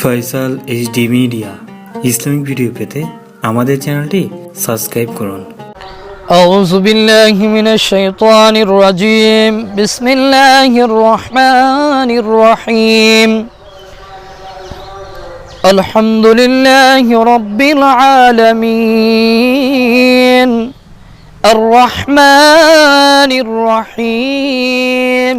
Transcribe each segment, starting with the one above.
Faisal HD media Islamic video পেতে আমাদের চ্যানেলটি সাবস্ক্রাইব করুন أعوذ بالله من الشيطان الرجيم بسم الله الرحمن الرحيم الحمد لله رب العالمين الرحمن الرحيم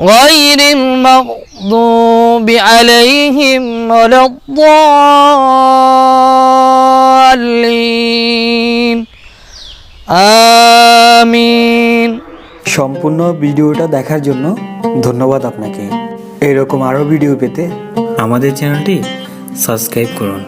غير المغضوب عليهم ولا الضالين آمين সম্পূর্ণ ভিডিওটা দেখার জন্য ধন্যবাদ আপনাকে এরকম আরও ভিডিও পেতে আমাদের চ্যানেলটি সাবস্ক্রাইব করুন